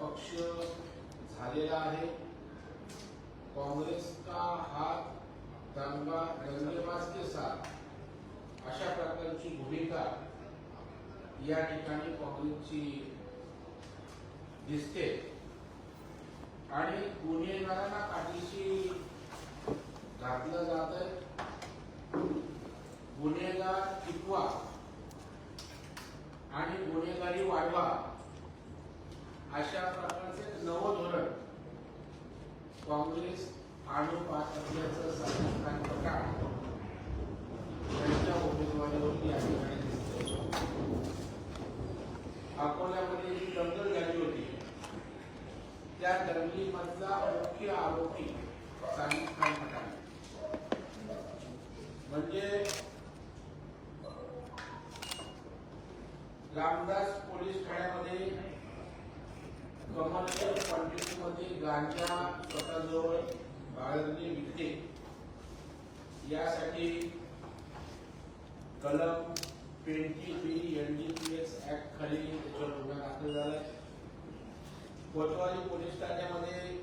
पक्ष झालेला आहे. काँग्रेस का हात दंगा दंगेबाज के साथ. अशा प्रकारची भूमिका या ठिकाणी काँग्रेसची दिसते. आणि गुन्हेगारांना काठीशी घातलं जात आहे. गुन्हेगार टिकवा आणि गुन्हेगारी वाढवा. अशा प्रकारचे नवं धोरण काँग्रेस आणून असल्याचं साधारण प्रकार त्यांच्या उमेदवारीवरती या ठिकाणी दिसतंय. अकोल्यामध्ये जी दंगल झाली होती त्या दंगलीमधला मुख्य आरोपी साजिद खान पठाण म्हणजे रामदास पोलीस ठाण्यामध्ये कमर्शियल क्वांटिटीमध्ये गांजा स्वतःजवळ बाळगणे विकते. यासाठी कलम twenty three N D P S act खाली त्याच्यावर गुन्हा दाखल झालाय. कोतवाली पोलीस ठाण्यामध्ये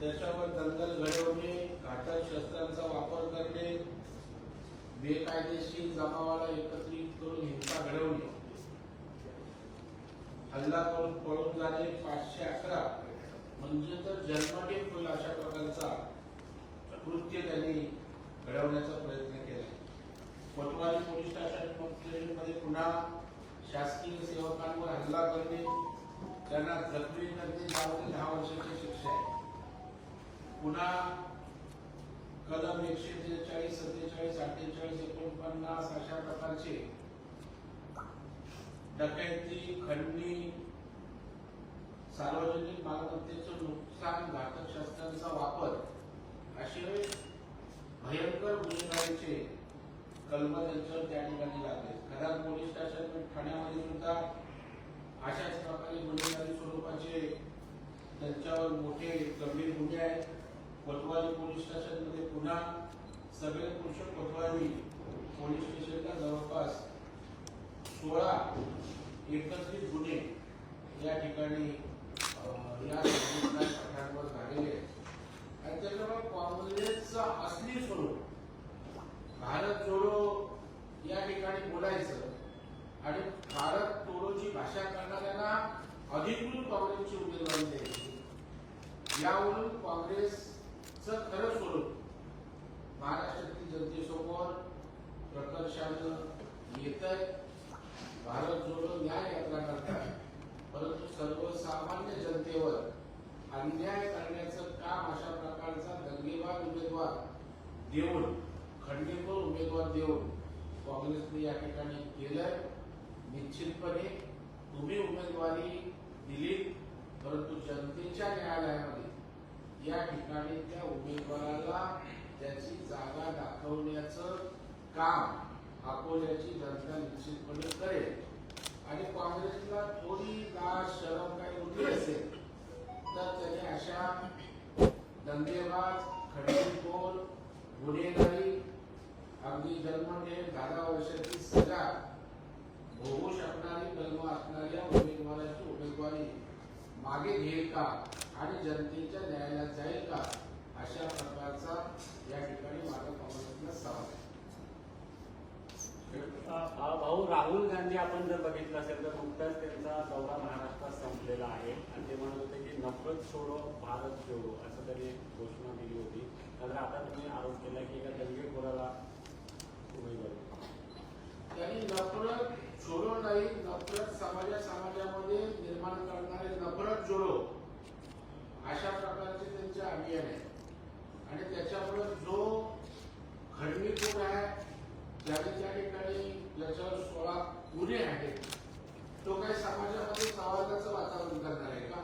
त्याच्यावर दंगल घडवणे घातक शस्त्रांचा वापर करणे बेकायदेशीर जमावाला एकत्रित करून हिंसा घडवणे. हल्ला करून पळून जाणे पाचशे अकरा. म्हणजे तर जन्मठेप होईल अशा प्रकारचा कृत्य त्यांनी घडवण्याचा प्रयत्न केला. कोतवाली पोलीस स्टेशनमध्ये पुन्हा शासकीय सेवकांवर हल्ला करणे त्यांना जखमी करणे यावर दहा वर्षाची शिक्षा आहे. पुन्हा कलम एकशे त्रेचाळीस सत्तेचाळीस अठ्ठेचाळीस एकोणपन्नास अशा प्रकारचे डकैती खंडणी सार्वजनिक मालमत्तेचं नुकसान घातक शस्त्रांचा वापर असे भयंकर गुन्हेगारीचे कलम त्यांच्यावर त्या ठिकाणी लागले. खराब पोलीस स्टेशन ठाण्यामध्ये सुद्धा अशाच प्रकारे गुन्हेगारी स्वरूपाचे त्यांच्यावर मोठे गंभीर गुन्हे आहेत. कोतवाली पोलीस स्टेशनमध्ये पुन्हा सगळे पुरुष कोतवाली पोलीस स्टेशनला जवळपास सोळा एकत्रित गुन्हे या ठिकाणी या संघटना झालेले आणि त्याच्यामुळे काँग्रेसचं असली स्वरूप भारत जोडो या ठिकाणी बोलायचं आणि भारत तोडोची भाषा करणाऱ्यांना अधिकृत काँग्रेसची उमेदवारी द्यायची. यावरून काँग्रेसचं खरं स्वरूप महाराष्ट्रातील जनतेसमोर प्रकर्षानं येत आहे भारत जोडो न्याय यात्रा करतात. परंतु सर्वसामान्य जनतेवर अन्याय करण्याचं काम अशा प्रकारचा दंगेबाज उमेदवार देऊन खंडीखोर उमेदवार देऊन काँग्रेसने या ठिकाणी केलंय. निश्चितपणे तुम्ही उमेदवारी दिली परंतु जनतेच्या न्यायालयामध्ये या ठिकाणी त्या उमेदवाराला त्याची जागा दाखवण्याचं काम अकोल्याची जनता निश्चितपणे करेल. आणि काँग्रेसला थोडी लाज शरम काही उरली असेल तर त्याने अशा धंदेबाज खडकीखोर गुन्हेगारी अगदी जन्मठे दहा दहा वर्षाची सजा भोगू शकणारी कलम असणाऱ्या उमेदवाराची उमेदवारी मागे घेईल का आणि जनतेच्या न्यायालयात जाईल का अशा प्रकारचा या ठिकाणी माझा काँग्रेसला सवाल आहे. भाऊ राहुल गांधी आपण जर बघितलं असेल तर नुकताच त्यांचा दौरा महाराष्ट्रात संपलेला आहे. आणि ते म्हणत होते की नफरत सोडो भारत जोडो असं त्यांनी घोषणा दिली होती. तर आता तुम्ही आरोप केला की एका दंगेखोराला त्यांनी नफरत सोडो नाही नफरत समाजा समाजामध्ये निर्माण करणारे नफरत जोडो अशा प्रकारचे त्यांचे अभियान आहे. आणि त्याच्यामुळे जो खंडणीखोर आहे ज्याने त्या ठिकाणी ज्याच्यावर सोळा गुन्हे आहेत तो काही समाजामध्ये संवादाचं वातावरण करणार आहे का?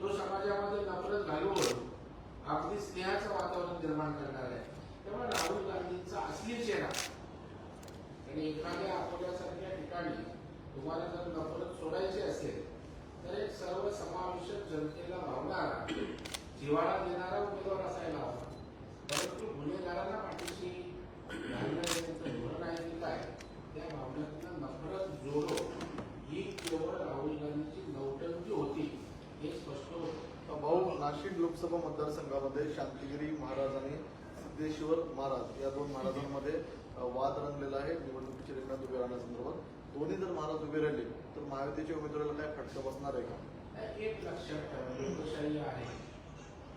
तो समाजामध्ये नफरत घालून अगदी स्नेहाचं वातावरण निर्माण करणार आहे. तेव्हा राहुल गांधींचा असली चेहरा आणि एखाद्या अकोल्यासारख्या ठिकाणी तुम्हाला जर नफरत सोडायची असेल तर एक सर्व समावेशक जनतेला भावणारा जिव्हाळा देणारा उमेदवार असायला हवा. परंतु गुन्हेगारांना पाठीशी घालणारे त्यांचं धोरण आहे की काय त्या नफरत जोडो ही केवळ राहुल गांधीची नौटंकी होती हे स्पष्ट होतं भाऊ नाशिक लोकसभा मतदारसंघामध्ये शांतिगिरी महाराज आणि सिद्धेश्वर महाराज या दोन महाराजांमध्ये वाद रंगलेला आहे. निवडणुकीच्या रिंगणात उभे राहण्यासंदर्भात दोन्ही जर महाराज उभे राहिले तर महायुतीच्या उमेदवाराला काय फटका बसणार आहे का? एक लक्षात ठेवा लोकशाही आहे.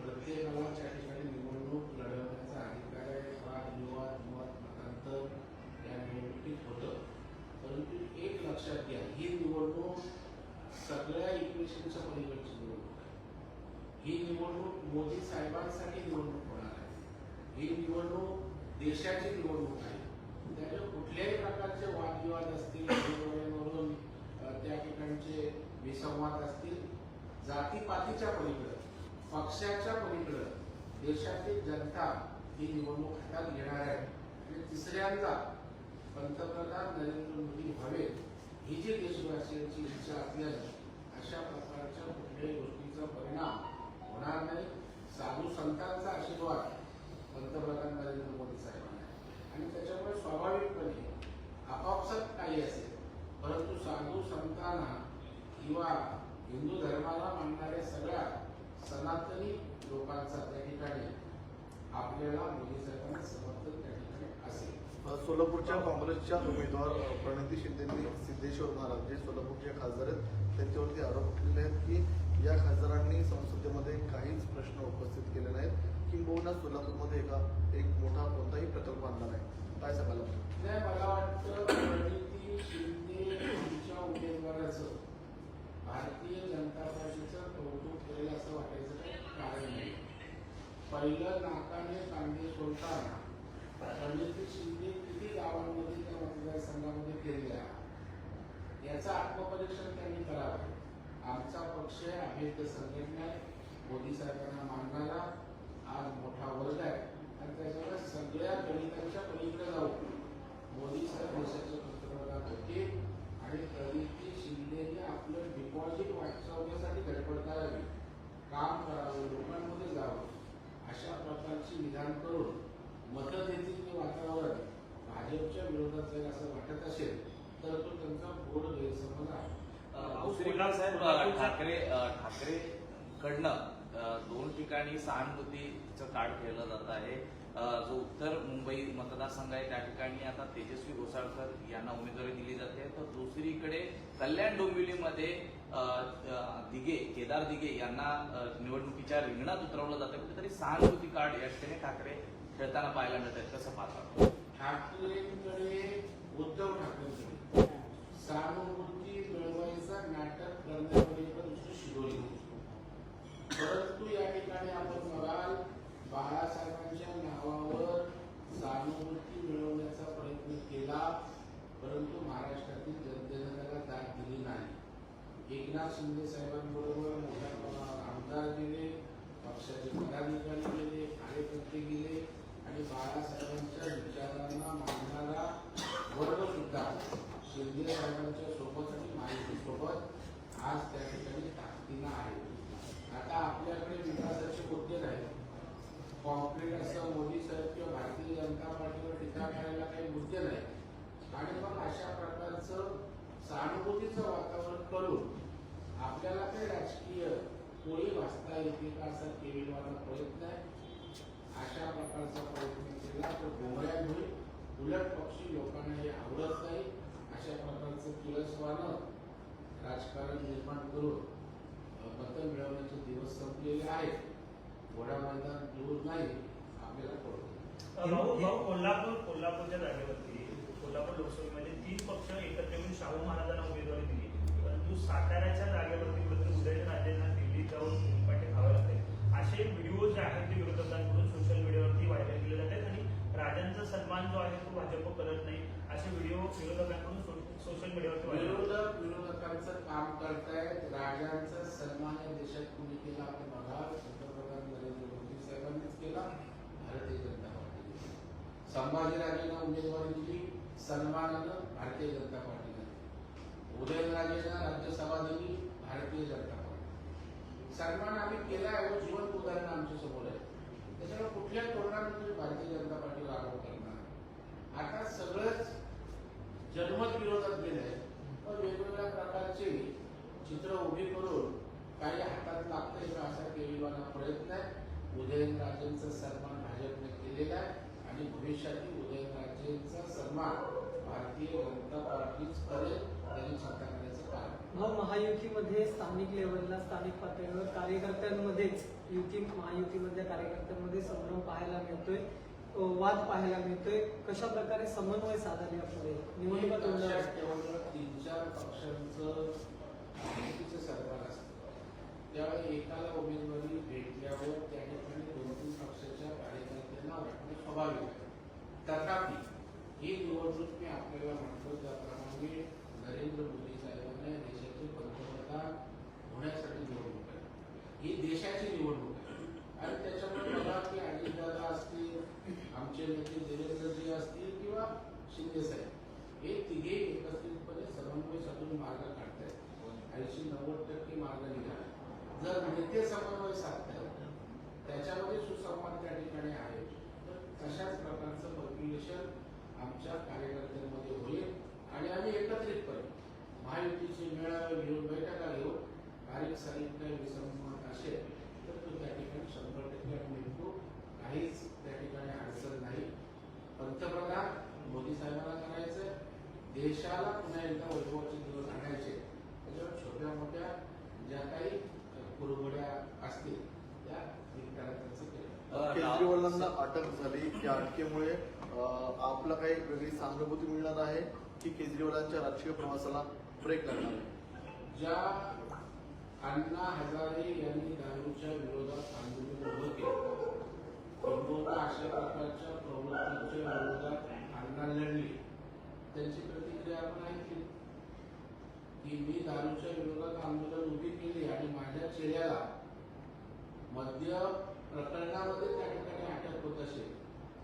प्रत्येक गावाच्या ठिकाणी निवडणूक लढवण्याचा अधिकार आहे वाद विवाद युवा मतांतर या निवडणुकीत होतं परंतु एक लक्षात घ्या ही निवडणूक सगळ्या इक्वेशनच्या पलीकडची निवडणूक आहे ही निवडणूक मोदी साहेबांसाठी निवडणूक होणार आहे ही निवडणूक देशाची निवडणूक आहे त्यामुळे कुठल्याही प्रकारचे वादविवाद असतील त्या ठिकाणचे विसंवाद असतील जातीपातीच्या पलीकडे. पक्षाच्या पलीकडे देशातील जनता ही निवडणूक हातात घेणार आहे. आणि तिसऱ्यांदा पंतप्रधान नरेंद्र मोदी व्हावेत ही जी देशवासियांची इच्छा असल्याने अशा प्रकारच्या कुठल्याही गोष्टीचा परिणाम होणार नाही साधू संतांचा आशीर्वाद पंतप्रधान नरेंद्र मोदी साहेबांना आहे. आणि त्याच्यामुळे स्वाभाविकपणे आपापसात काही असेल परंतु साधू संतांना किंवा हिंदू धर्माला मानणाऱ्या सगळ्या सनातनी लोकांचा त्या ठिकाणी आपल्याला मोदी साहेबांना समर्थन त्या ठिकाणी असेल अ, आमच्या काँग्रेसच्या उमेदवार प्रणिती शिंदेंनी सिद्धेश्वर महाराज जे सोलापूरचे खासदार आहेत त्यांच्यावरती आरोप केलेले आहेत की या खासदारांनी संसदेमध्ये काहीच प्रश्न उपस्थित केले नाहीत. किंबहुना सोलापूरमध्ये एका एक मोठा कोणताही प्रकल्प आणला नाही. काय सांगायला मला वाटतं शिंदे उमेदवाराचं भारतीय जनता पार्टीचं कौतुक करेल असं वाटायचं कारण नाही. पहिलं नाकाने कांदे सोडताना रणजित शिंदे किती गावांमध्ये त्या मतदारसंघामध्ये केलेल्या याचं आत्मपरीक्षण त्यांनी करावं. आमचा पक्ष आहे ते संघटना आहे. मोदी साहेबांना मानणारा आज मोठा वर्ग आहे. आणि त्याच्यामुळे सगळ्या गणितांच्या पलीकडे जाऊ. मोदी साहेब देशाचे पंतप्रधान होते आणि प्रणिती शिंदेने आपलं डिपॉझिट वाचवण्यासाठी धडपड करावी काम करावं लोकांमध्ये जावं. अशा प्रकारची विधान करून मतं देतील ते वातावरण. भाजपच्या विरोधात जाईल असं वाटत असेल तर तो त्यांचा गोड गैरसमज आहे. ठाकरे ठाकरे कडनं दोन ठिकाणी सहानुभूतीचं कार्ड केलं जात आहे. जो उत्तर मुंबई मतदारसंघ आहे त्या ठिकाणी आता तेजस्वी घोसाळकर यांना उमेदवारी दिली जाते. तर दुसरीकडे कल्याण डोंबिवलीमध्ये दिघे केदार दिघे यांना निवडणुकीच्या रिंगणात उतरवलं जातं. कुठेतरी सहानुभूती कार्ड या ठिकाणी ठाकरे खेळताना पाहायला मिळत आहेत कसं पाहतात ठाकरेंकडे उद्धव ठाकरेंकडे. सहानुभूती मिळवायचा नाटक करण्यापर्यंत नुसतं परंतु या ठिकाणी आपण बघाल बाळासाहेबांच्या नावावर सहानुभूती मिळवण्याचा प्रयत्न केला परंतु महाराष्ट्रातील जनतेनं त्याला दाद दिली नाही. एकनाथ शिंदे साहेबांबरोबर मोठ्या प्रमाणावर आमदार गेले पक्षाचे पदाधिकारी गेले कार्यकर्ते गेले आणि बाळासाहेबांच्या विचारांना मानणारा वर्ग सुद्धा शिंदे साहेबांच्या सोबत आणि माहिती सोबत आज त्या ठिकाणी ताकदीनं आहे. आता आपल्याकडे विकासाचे मुद्दे नाहीत. कॉन्क्रीट असं मोदी साहेब किंवा भारतीय जनता पार्टीवर टीका करायला काही मुद्दे नाही आणि मग अशा प्रकारचं सहानुभूतीचं वातावरण करून आपल्याला काही राजकीय पोळी वाचता येते का असा केलेला प्रयत्न आहे. अशा प्रकारचा प्रयत्न केला तर गोंधळ्या होईल उलट पक्षी लोकांना हे आवडत नाही. अशा प्रकारचं किरसवानं राजकारण निर्माण करून मतं मिळवण्याचे दिवस संपलेले आहेत. घोडा मैदान दूर नाही आपल्याला कळतो. भाऊ भाऊ कोल्हापूर कोल्हापूरच्या जागेवरती कोल्हापूर लोकसभेमध्ये तीन पक्ष एकत्र येऊन शाहू महाराजांना उमेदवारी दिली. परंतु साताऱ्याच्या जागेवरती उदयनराजेंना दिल्लीत जाऊन पाठी खावं लागते असे व्हिडिओ जे आहेत ते विरोधकांकडून सोशल मीडियावरती व्हायरल केले जातात आणि राजांचा सन्मान जो आहे तो भाजप करत नाही. असे व्हिडिओ विरोधकांकडून सोशल मीडियावरती विरोधक विरोधकांचं काम करतायत. राजांचा सन्मान या देशात कुणी केला आपण बघा. पंतप्रधान नरेंद्र मोदी साहेबांनीच केला. भारतीय जनता पार्टीने संभाजीराजेंना उमेदवारी दिली सन्मानानं भारतीय जनता पार्टीने उदयनराजेंना राज्यसभा दिली. सन्मान आम्ही केला आहे व जिवंत उदाहरण आमच्यासमोर आहे. त्याच्यामुळे कुठल्या तोरणाने तुम्ही भारतीय जनता पार्टीला आरोप करणार? आता सगळंच जन्मत विरोधात गेलंय व वेगवेगळ्या प्रकारचे चित्र उभी करून काही हातात लागतंय का असा केविवाना प्रयत्न आहे. उदयनराजेंचा सन्मान भाजपने केलेला आहे आणि भविष्यातील उदयनराजेंचा सन्मान भारतीय जनता पार्टीच करेल त्यांनी चिंता महायुतीमध्ये स्थानिक लेवलला स्थानिक पातळीवर कार्यकर्त्यांमध्येच युती महायुतीमधल्या कार्यकर्त्यांमध्ये संभ्रम पाहायला मिळतोय वाद पाहायला मिळतोय. कशा प्रकारे समन्वय साधायला पुढे निवडणुका तोंडावर तीन चार पक्षांचं युतीचं सरकार असतं त्यावेळी एकाला उमेदवारी भेटल्यावर त्या ठिकाणी दोन तीन पक्षाच्या कार्यकर्त्यांना वाटणं स्वाभाविक आहे तथापि ही निवडणूक मी आपल्याला म्हणतो त्याप्रमाणे नरेंद्र मोदी साहेबांना या देशाचे पंतप्रधान होण्यासाठी निवडणूक आहे ही देशाची निवडणूक आहे आणि त्याच्यामुळे बघा की अजितदादा असतील आमचे नेते देवेंद्रजी असतील किंवा शिंदे साहेब हे तिघे एकत्रितपणे समन्वय साधून मार्ग काढतायत ऐंशी नव्वद टक्के मार्ग निघाला जर नेते समन्वय साधतात त्याच्यामध्ये सुसंवाद त्या ठिकाणी आहे तर तशाच प्रकारचं पर्क्युलेशन आमच्या कार्यकर्त्यांमध्ये होईल आणि आम्ही एकत्रितपणे महायुतीचे मेळावे घेऊन बैठका घेऊ काही विसंमत असेल तर तो त्या ठिकाणी शंभर टक्के निघतो काहीच त्या ठिकाणी अडचण नाही पंतप्रधान मोदी साहेबांना करायचंय देशाला पुन्हा एकदा वैभवाचे दिवस आणायचे त्याच्यावर छोट्या मोठ्या ज्या काही कुरबड्या असतील त्या केलं अ, केजरीवालांना अटक झाली. या अटकेमुळे आपला काही वेगळी सहानुभूती मिळणार आहे की केजरीवालांच्या राजकीय प्रवासाला ब्रेक लागणार आहे? ज्या अण्णा हजारे यांनी दारूच्या विरोधात आंदोलन उभं केलं किंबहुना अशा प्रकारच्या प्रवृत्तीच्या विरोधात अण्णा लढली. त्यांची प्रतिक्रिया आपण ऐकली. की मी दारूच्या विरोधात आंदोलन उभी केली आणि माझ्या चेहऱ्याला मध्य प्रकरणामध्ये त्या ठिकाणी अटक होत असेल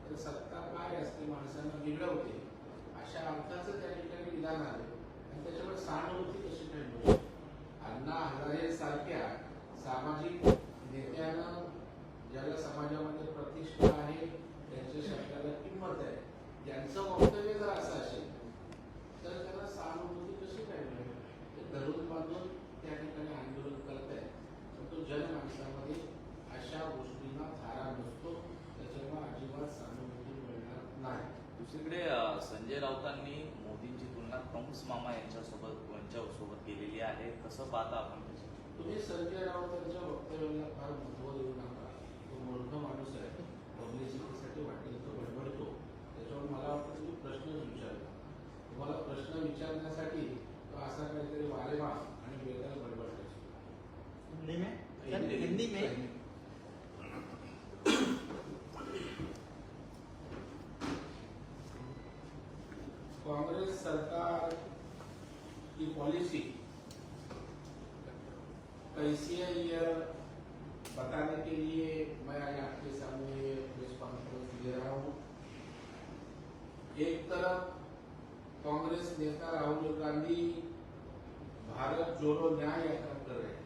तर सत्ता काय असते माणसांना बिघडवते अशा अर्थाचं त्या ठिकाणी विधान आलं. आणि त्याच्यामुळे सहानुभूती कशी काय मिळू अण्णा हजारे सारख्या सामाजिक नेत्यानं ज्याला समाजामध्ये प्रतिष्ठा आहे त्यांच्या शब्दाला किंमत आहे त्यांचं वक्तव्य जर असं असेल तर त्याला सहानुभूती कशी काय मिळेल? ते धरून बांधून त्या ठिकाणी आंदोलन करत आहे पण तो जनमानसामध्ये अशा गोष्टींना थारा नसतो त्याच्यामुळे अजिबात सहानुभूती मिळणार नाही. दुसरीकडे संजय राऊतांनी मोदींची तुलना कंस मामा यांच्यासोबत यांच्यासोबत केलेली आहे. कसं पाहता आपण तुम्ही संजय राऊतांच्या वक्तव्याला फार महत्व देऊ नका. तो मूर्ख माणूस आहे. पब्लिसिटीसाठी वाटेल तो बडबडतो त्याच्यावर मला वाटतं तुम्ही प्रश्नच विचारला तुम्हाला प्रश्न विचारण्यासाठी तो असा काहीतरी वारेवा आणि वेगळा बडबडायची हिंदी में? हिंदी में कांग्रेस सरकार की पॉलिसी कैसी है ये बताने के लिए मैं आज आपके सामने प्रेस कॉन्फ्रेंस दे रहा हूँ। एक तरफ़ कांग्रेस नेता राहुल गांधी भारत जोड़ो न्याय यात्रा कर रहे हैं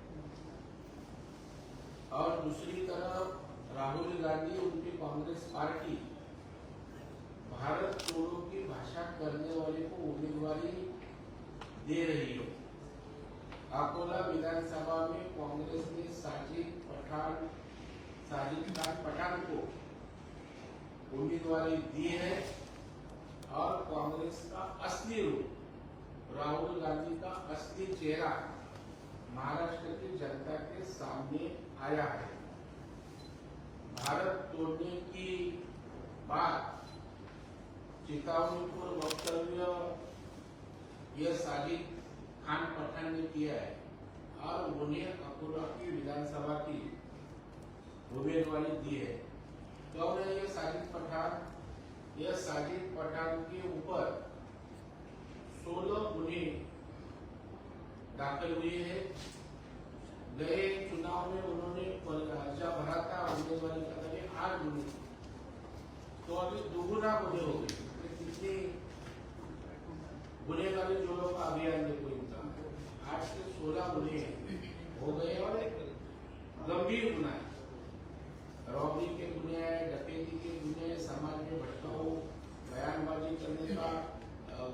और दूसरी तरफ़ राहुल गांधी उनकी कांग्रेस पार्टी भारत जोड़ो की भाषा करने वाले को उम्मीदवारी दे रही है। अकोला विधानसभा में कांग्रेस ने साजिद पठान, साजिद खान पठान को उम्मीदवारी दी है और कांग्रेस का असली रूप, राहुल गांधी का असली चेहरा महाराष्ट्र की जनता के सामने आया है। भारत तोड़ने की बात चेतावनीपूर्ण वक्तव्य यह साजिद खान पठान ने किया है और उन्हें अकोला की विधानसभा की उम्मीदवारी दी है। कौन है ये साजिद पठान। यह साजिद पठान के ऊपर सोलह गुने दाखिल हुए हैं। गए चुनाव में उन्होंने जब भरा था उम्मीदवारी का आठ गुने। तो अभी दोगुना गुने हो गए। तो कितने गुनेगारी जोड़ों का अभियान देखो इनका आठ से सोलह गुने हो गए और गंभीर गुना है। रॉबरी के गुने हैं, डकैती के गुने समाज में भटकाऊ बयानबाजी करने का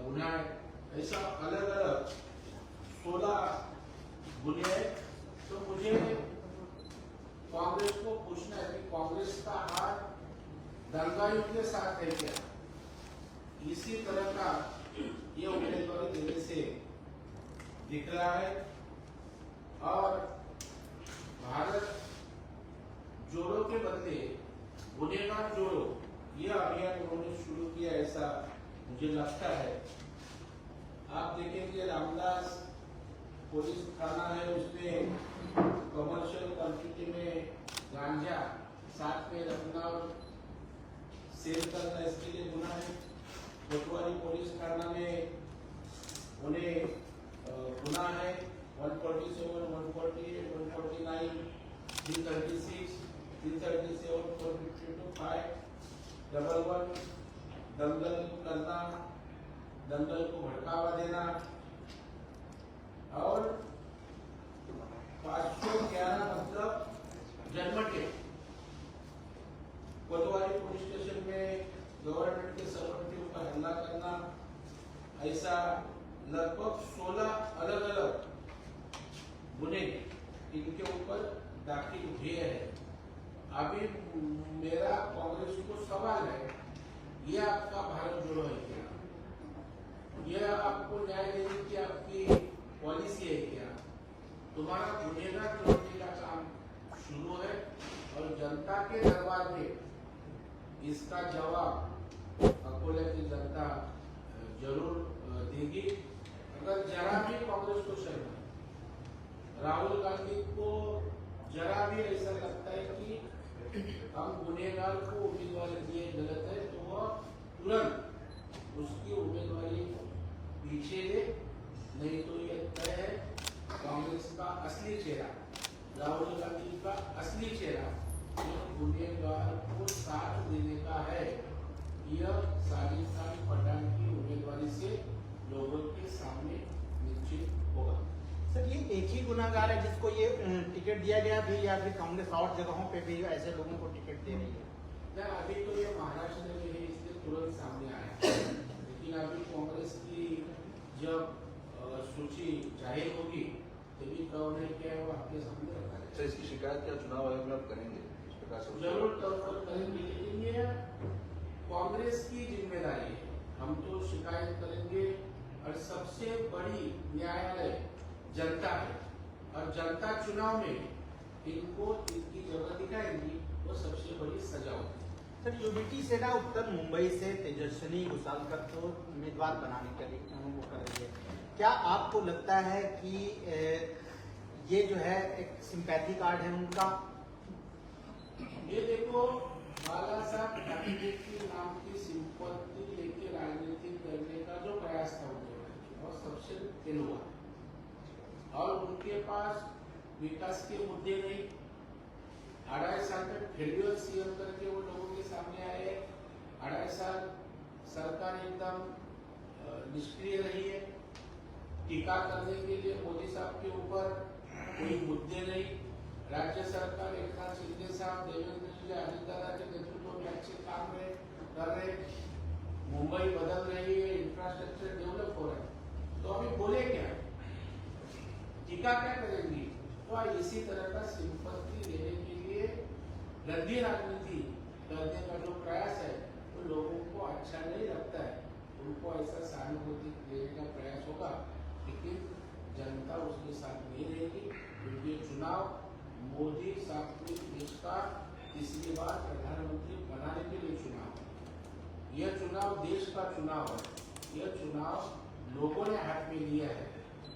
गुना है। ऐसा अलग अलग सोलह गुने हैं तो मुझे कांग्रेस को पूछना है कि कांग्रेस का हाथ दंगाइयों के साथ है क्या? इसी तरह का ये उम्मीदवारी देने से दिख रहा है। और भारत जोड़ो के बदले गुनेगार जोड़ो, ये अभियान उन्होंने शुरू किया ऐसा मुझे लगता है। आप देखेंगे रामदास पुलिस थाना है उसमें कमर्शियल क्वांटिटी में गांजा साथ में रखना और सेल करना इसके लिए गुना है। थाना में उन्हें अ, गुना है। 147, 148, 149, 336, 337, 452, 5, डबल वन दंगल करना दंगल को भड़कावा देना। और पाँच सौ ग्यारह मतलब जन्मटे कोतवाली पुलिस स्टेशन में गवर्नमेंट के सर्वेंट के ऊपर हमला करना ऐसा लगभग 16 अलग अलग गुने इनके ऊपर दाखिल हुए हैं अभी मेरा कांग्रेस को सवाल है ये आपका भारत जोड़ो है क्या यह आपको न्याय देने की आपकी पॉलिसी है क्या तुम्हारा गुनेगार जोड़ने का काम शुरू है और जनता के दरबार में इसका जवाब अकोले की जनता ज़रूर देगी. अगर जरा भी कांग्रेस को शर्म राहुल गांधी को जरा भी ऐसा लगता है कि हम गुनेगार को उम्मीदवारी दिए गलत है तो वह तुरंत उसकी उम्मीदवारी पीछे ले, नहीं तो ये तय है, कांग्रेस का असली चेहरा, राहुल गांधी का असली चेहरा, जो गुनेगार को साथ देने का है। यह साजिद खान पठान की उम्मीदवारी से लोगों के सामने निश्चित होगा। सर ये एक ही गुनागार है जिसको ये टिकट दिया गया भी या फिर कांग्रेस और जगहों पे भी ऐसे लोगों को टिकट दे रही है? अभी तो ये महाराष्ट्र में है इसलिए तुरंत सामने आया लेकिन अभी कांग्रेस की जब सूची ज़ाहिर होगी तभी कौन है क्या है वो आपके सामने रखा जाएगा। इसकी शिकायत क्या चुनाव आयोग में आप करेंगे? इस प्रकार से ज़रूर तौर पर करेंगे लेकिन ये कांग्रेस की ज़िम्मेदारी है। हम तो शिकायत करेंगे और सबसे बड़ी न्यायालय जनता है। और जनता चुनाव में इनको इनकी जगह दिखाएँगी वो सबसे बड़ी सजा होगी। सर यूबीटी सेना उत्तर मुंबई से तेजस्विनी घुसालकर को उम्मीदवार बनाने के लिए वो कर रही है? क्या आपको लगता है कि ये जो है एक सिंपैथी कार्ड है उनका? ये देखो बाला साहब ठाकरे की नाम की संपत्ति लेके राजनीति करने का जो प्रयास था और सबसे फेल हुआ। और उनके पास विकास के मुद्दे नहीं। अढ़ाई साल तक फेल्यूर सीएम करके वो लोगों के सामने आए। अढ़ाई साल सरकार एकदम निष्क्रिय रही है। टीका करने के लिए मोदी साहब के ऊपर कोई मुद्दे नहीं। राज्य सरकार एक नाथ शिंदे साहब देवेंद्र जी अजितदादा के नेतृत्व में अच्छे काम में कर रहे मुंबई बदल रही है इंफ्रास्ट्रक्चर डेवलप हो रहा है। तो अभी बोले क्या? टीका क्या करेंगी? तो इसी तरह का सिंपत्ति देने के लिए गंदी राजनीति करने का जो प्रयास है, वो तो लोगों को अच्छा नहीं लगता है। उनको ऐसा सहानुभूति देने का प्रयास होगा, लेकिन जनता उसके साथ नहीं रहेगी। क्योंकि चुनाव मोदी साथ देश का तीसरी बार प्रधानमंत्री बनाने के लिए चुनाव है। यह चुनाव देश का चुनाव है। यह चुनाव लोगों ने हाथ में लिया है।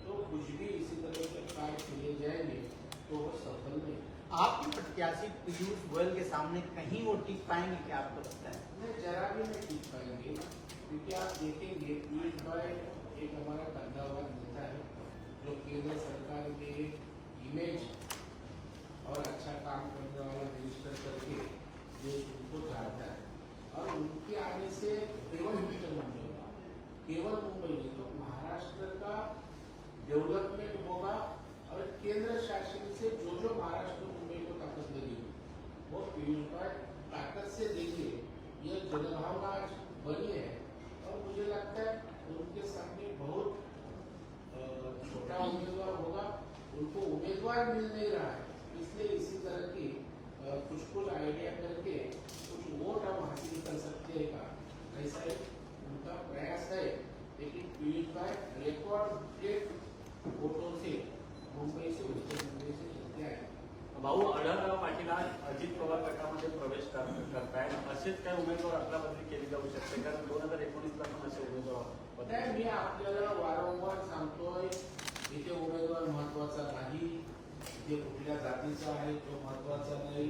तो कुछ भी इसी तरह के कार्य किए जाएँगे तो वो सफल नहीं आपके प्रत्याशी पीयूष गोयल के सामने कहीं वो टिक पाएँगे क्या आपको लगता है? नहीं जरा भी नहीं टिक पाएँगे। क्योंकि आप देखेंगे पीयूष गोयल एक हमारा कंधावार नेता है जो केंद्र सरकार के इमेज करके उनको चाहता है। और उनके आने से केवल हिमाचल होगा। केवल मुंबई तो महाराष्ट्र का डेवलपमेंट होगा और केंद्र शासन से जो जो महाराष्ट्र मुंबई को ताकत लगी, वो ताकत से देखिए जनभावना आज बनी है। और मुझे लगता है उनके सामने बहुत छोटा उम्मीदवार होगा। उनको उम्मीदवार मिल नहीं रहा है, इसलिए इसी तरह की कुछ कुछ आइडिया करके कुछ मोटा हासिल कर सकते हैं का। ऐसा एक उनका प्रयास है लेकिन पीयूष भाई रिकॉर्ड डेट वोटों से मुंबई से उत्तर मुंबई से जिंकले आहेत भाऊ आढळराव पाटील आज अजित पवार गटामध्ये प्रवेश करतायत असेच काय उमेदवार आपला बदली केली जाऊ शकते? कारण दोन हज़ार एकोणीसला पण असे उमेदवार मी आपल्याला वारंवार सांगतोय इथे उमेदवार महत्वाचा नाही. इथे कुठल्या जातीचा आहे तो महत्त्वाचा नाही.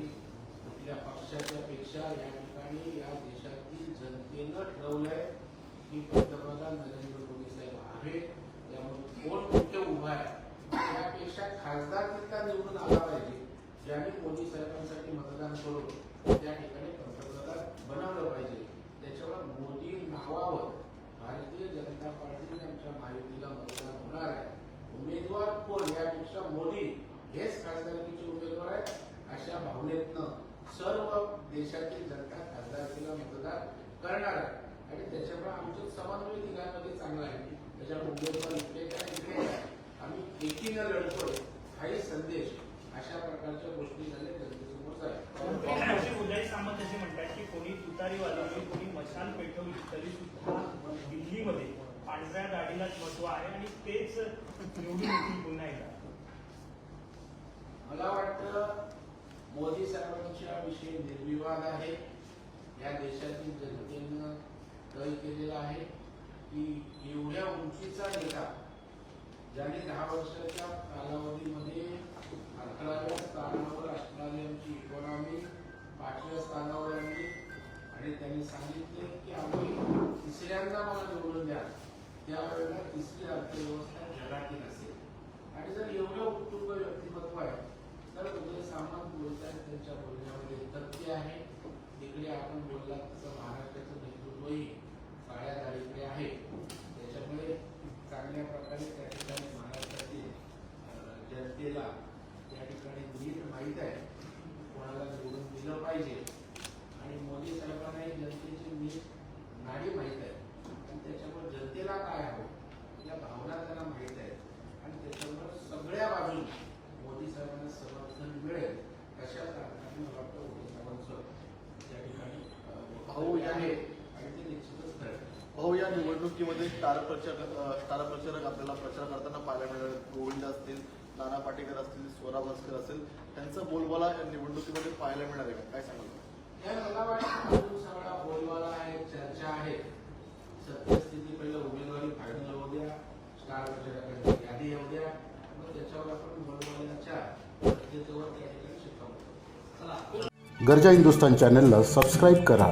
कुठल्या पक्षाच्या पेक्षा या ठिकाणी या देशातील जनतेनं ठरवलंय की पंतप्रधान नरेंद्र मोदी साहेब आहे. त्यामुळे कोण कुठे उभा आहे त्यापेक्षा खासदार तिथला निवडून आला पाहिजे. ज्याने मोदी साहेबांसाठी मतदान करून त्या ठिकाणी पंतप्रधान बनवलं पाहिजे. त्याच्यावर मोदी नावावर भारतीय जनता पार्टी आमच्या महायुतीला मतदान होणार आहे. उमेदवार कोण? यापेक्षा मोदी. हेच खासदारकीचे उमेदवार आहेत. अशा भावनेतनं सर्व देशातील जनता खासदारकीला मतदान करणार आहे. आणि त्याच्यामुळे आमचं समन्वय तिघांमध्ये चांगला आहे. त्याच्यामुळे उमेदवार इकडे काय इकडे आम्ही एकीनं लढतोय. हाही संदेश. अशा प्रकारच्या गोष्टी झाल्या जनतेसमोर जाईल उदय सामंत असे म्हणतात की कोणी तुतारी वाजवली कोणी मशाल पेटवली तरी सुद्धा दिल्लीमध्ये पांढऱ्या गाडीलाच महत्त्व आहे आणि तेच निवडून पुन्हा एकदा मला वाटतं मोदी साहेबांच्या विषयी निर्विवाद आहे. या देशातील जनतेनं तय केलेला आहे की एवढ्या उंचीचा नेता ज्याने दहा वर्षाच्या कालावधीमध्ये अकराव्या स्थानावर असणारी आमची इकॉनॉमी पाचव्या स्थानावर आणली आणि त्यांनी सांगितले की आम्ही तिसऱ्यांदा मला निवडून द्या. त्यावेळेला तिसरी अर्थव्यवस्था जगातील असेल आणि जर एवढं उत्तुंग व्यक्तिमत्व आहे सर उदय सामंत बोलतात त्यांच्या बोलण्यामध्ये तथ्य आहे. तिकडे आपण बोललात तसं महाराष्ट्राचं नेतृत्वही काळ्या दाढीकडे आहे. त्याच्यामुळे चांगल्या प्रकारे त्या ठिकाणी महाराष्ट्रातील जनतेला त्या ठिकाणी नीट माहीत आहे. कोणाला निवडून दिलं पाहिजे. आणि मोदी साहेबांनाही जनतेची नीट नाडी माहीत आहे. आणि त्याच्यामुळे जनतेला काय हवं या भावना त्यांना माहीत आहेत. आणि त्याच्यामुळे सगळ्या बाजून मोदी साहेबांना समर्थन मिळेल अशा कारणाने मला वाटतं मोदी साहेबांचं त्या ठिकाणी अं, भाऊ, या- आहे. भाऊ या निवडणुकीमध्ये स्टार प्रचारक अ, स्टार प्रचारक आपल्याला प्रचार करताना पाहायला मिळाले गोविंद असतील नाना पाटेकर असतील स्वरा भास्कर असेल त्यांचा बोलबाला या निवडणुकीमध्ये पाहायला मिळाले का? काय सांगाल? हे मला वाटतं सगळा बोलवाला आहे चर्चा आहे. सत्यस्थिती पहिलं उमेदवारी फायनल होऊ द्या स्टार प्रचारकांची यादी येऊ द्या. मग त्याच्यावर आपण बोलवाल्याच्या सत्यतेवर त्या ठिकाणी शिकवतो गरजा हिंदुस्तान चॅनलला सबस्क्राईब करा.